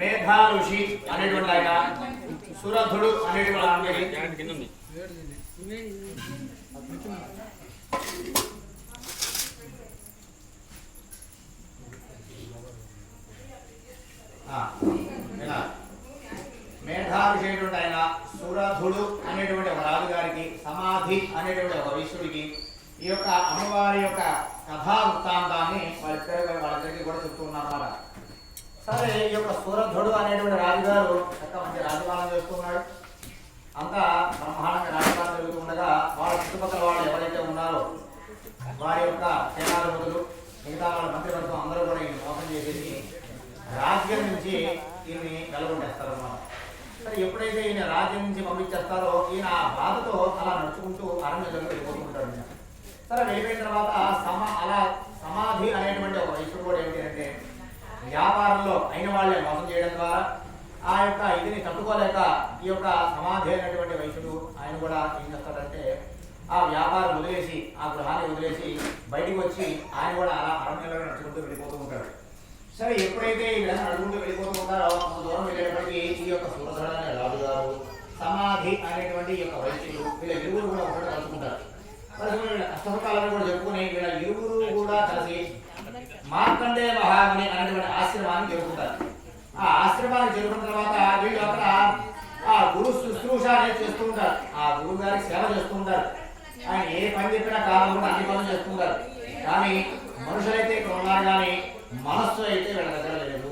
మేధా ఋషి అనేటువంటి ఆయన సురథుడు అనేటువంటి ఆంగ్లేయుడు క్యారెట్ కింద ఆయన సురథుడు అనేటువంటి ఒక రాజుగారికి సమాధి అనేటువంటి ఒక విష్ణుడికి ఈ యొక్క అమ్మవారి యొక్క కథా వృత్తాంతాన్ని వాళ్ళిద్దరి వాళ్ళిద్దరికి కూడా చెప్తూ ఉన్నారన్నమాట. సరే ఈ యొక్క సురథుడు అనేటువంటి రాజుగారు చక్క మంచి రాజపాలన చేస్తున్నాడు. అంతా బ్రహ్మాండంగా రాజపాలన జరుగుతూ ఉండగా వాళ్ళ చుట్టుపక్కల వాళ్ళు ఎవరైతే ఉన్నారో వారి యొక్క సేనాధిపతులు మిగతా వాళ్ళ మంత్రివర్గం అందరూ కూడా ఈయన మోసం చేసేసి రాజ్యం నుంచి ఈయన్ని వెలగొట్టేస్తారు అన్నమాట సరే ఎప్పుడైతే ఈయన రాజ్యం నుంచి పంపించేస్తారో ఈయన ఆ బాధతో అలా నడుచుకుంటూ అరణ్య జరుగుతూ ఉంటాడు సరే వెళ్ళిపోయిన తర్వాత సమా అలా సమాధి అనేటువంటి ఒక వైశ్యుడు కూడా ఏంటి అంటే వ్యాపారంలో అయిన వాళ్ళే మోసం చేయడం ద్వారా ఆ యొక్క ఇదిని తట్టుకోలేక ఈ యొక్క సమాధి అయినటువంటి వైద్యుడు ఆయన కూడా ఏం చేస్తాడంటే ఆ వ్యాపారం వదిలేసి ఆ గృహాన్ని వదిలేసి బయటికి వచ్చి ఆయన కూడా అలా అరణ్యంలో నడుచుకుంటూ వెళ్ళిపోతూ ఉంటాడు. సరే ఎప్పుడైతే ఈ విధంగా నడుచుకుంటూ వెళ్ళిపోతూ ఉంటారో కొంత దూరం వెళ్ళేటప్పటికి ఈ యొక్క సురధర అనే రాజుగారు సమాధి అనేటువంటి ఈ యొక్క వైశ్యులు వీళ్ళ ఇరువురు కూడా ఒకటి కలుసుకుంటారు కలుసుకుని అష్టముఖాలను కూడా చెప్పుకుని వీళ్ళ ఇరువురు కూడా కలిసి మార్కండే మహాముని అనేటువంటి ఆశ్రమాన్ని చేరుకుంటారు ఆ ఆశ్రమానికి చేరుకున్న తర్వాత వీళ్ళు అక్కడ ఆ గురు శుశ్రూష అనేది చేస్తూ ఉంటారు. ఆ గురువు గారికి సేవ చేస్తూ ఉంటారు. ఆయన ఏ పని చెప్పినా కాలంలో అన్ని పనులు చేస్తుంటారు కానీ మనుషులైతే ఇక్కడ ఉన్నారు కానీ మనస్సు అయితే వీళ్ళ దగ్గర లేదు